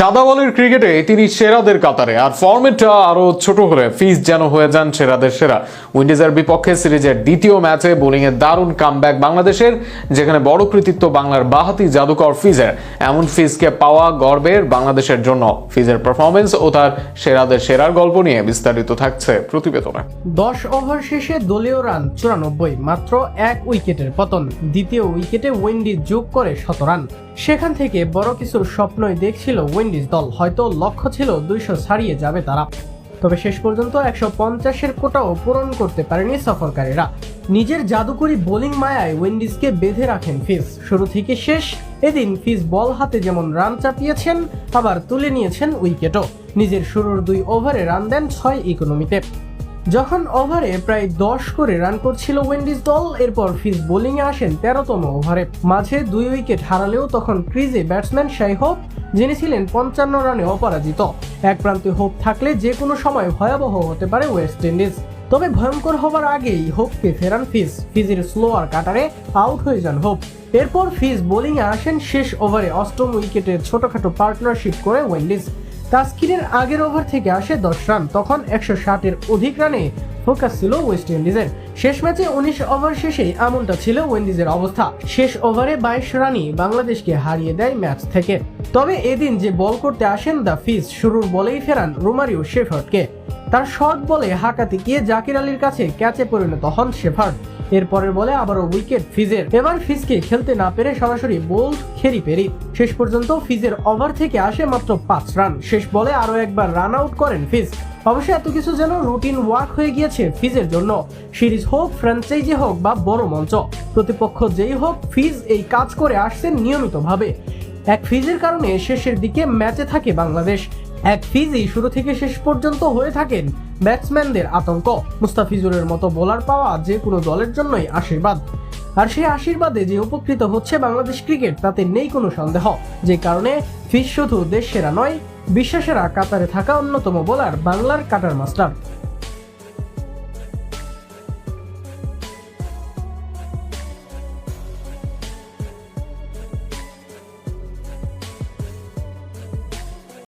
সাদা বলের ক্রিকেটে তিনি সেরাদের কাতারে। আর ফর্মেটটা আরও ছোট হলে ফিস যেন হয়ে যান সেরাদের সেরা। উইন্ডিজের বিপক্ষে সিরিজের দ্বিতীয় ম্যাচে বোলিং এর দারুণ কামব্যাক বাংলাদেশের, যেখানে বড় কৃতিত্ব বাংলার বাহাতি জাদুকর ফিজের। এমন ফিজকে পাওয়া গর্বের বাংলাদেশের জন্য। ফিজের পারফরমেন্স ও তার সেরাদের সেরার গল্প নিয়ে বিস্তারিত থাকছে প্রতিবেদনে। দশ ওভার শেষে দলীয় রান চুরানব্বই, মাত্র এক উইকেটের পতন। দ্বিতীয় উইকেটে উইন্ডিজ যোগ করে শত রান। সেখান থেকে বড় কিছুর স্বপ্নই দেখছিল উইন্ডিজ। দল। হয়তো লক্ষ্য ছিল দুইশো ছাড়িয়ে যাবে তারা। তবে শেষ পর্যন্ত একশো পঞ্চাশের কোটাও পূরণ করতে পারেনি সফরকারীরা। নিজের জাদুকরি বোলিং মায়ায় উইন্ডিজকে বেঁধে রাখেন ফিজ। শুরু থেকে শেষ, এদিন ফিজ বল হাতে যেমন রান চাপিয়েছেন, আবার তুলে নিয়েছেন উইকেটও। নিজের শুরুর দুই ওভারে রান দেন ছয় ইকোনমিতে। যখন ওভারে প্রায় দশ করে রান করছিল উইন্ডিজ দল, এরপর ফিজ বোলিংয়ে আসেন তেরোতম ওভারে। মাঝে দুই উইকেট হারালেও তখন ক্রিজে ব্যাটসম্যান শাই হোপ, যিনি ছিলেন পঞ্চান্ন রানে অপরাজিত। এক প্রান্তে হোপ থাকলে যে কোনো সময় ভয়াবহ হতে পারে ওয়েস্ট ইন্ডিজ। তবে ভয়ঙ্কর হবার আগেই হোপকে ফেরান ফিজ। ফিজের স্লোয়ার কাটারে আউট হয়ে যান হোপ। এরপর ফিজ বোলিংয়ে আসেন শেষ ওভারে অষ্টম উইকেটের ছোটখাটো পার্টনারশিপ করে উইন্ডিজ। তাস্কিনের আগের ওভার থেকে আসে দশ রান, তখন একশো ষাটের অধিক রানে ফোকাস ছিল ওয়েস্ট ইন্ডিজের। শেষ ম্যাচে উনিশ ওভার শেষে এমনটা ছিল ওয়েন্ডিজের অবস্থা। শেষ ওভারে বাইশ রানই বাংলাদেশকে হারিয়ে দেয় ম্যাচ থেকে। তবে এদিন যে বল করতে আসেন দ্য ফিজ, শুরুর বলেই ফেরান রোমারিও শেফার্ডকে। তার শর্ট বলে হাঁকাতে গিয়ে জাকির আলীর কাছে ক্যাচে পরিণত হন শেফার্ড। এরপরের বলে আবারও উইকেট ফিজের। এবার ফিজকে খেলতে না পেরে সরাসরি বোল্ড খেরি পেরি। শেষ পর্যন্ত ফিজের ওভার থেকে আসে মাত্র পাঁচ রান। শেষ বলে আরও একবার রান আউট করেন ফিজ অবশ্য এত কিছু যেন রুটিন ওয়ার্ক হয়ে গিয়েছে ফিজের জন্য। সিরিজ হোক, ফ্র্যাঞ্চাইজি হোক বা বড় মঞ্চ। প্রতিপক্ষ যেই হোক, ফিজ এই কাজ করে আসছেন নিয়মিতভাবে। এক ফিজের কারণে শেষের দিকে ম্যাচে থাকে বাংলাদেশ। এক ফিজি শুরু থেকে শেষ পর্যন্ত হয়ে থাকেন ব্যাটসম্যানদের আতঙ্ক। মুস্তাফিজুরের মতো বোলার পাওয়া যে কোনো দলের জন্যই আশীর্বাদ। আর সেই আশীর্বাদে যে উপকৃত হচ্ছে বাংলাদেশ ক্রিকেট, তাতে নেই কোনো সন্দেহ। যে কারণে ফিজ শুধু দেশ সেরা নয়, বিশ্বাসেরা কাতারে থাকা অন্যতম বোলার বাংলার কাটার মাস্টার।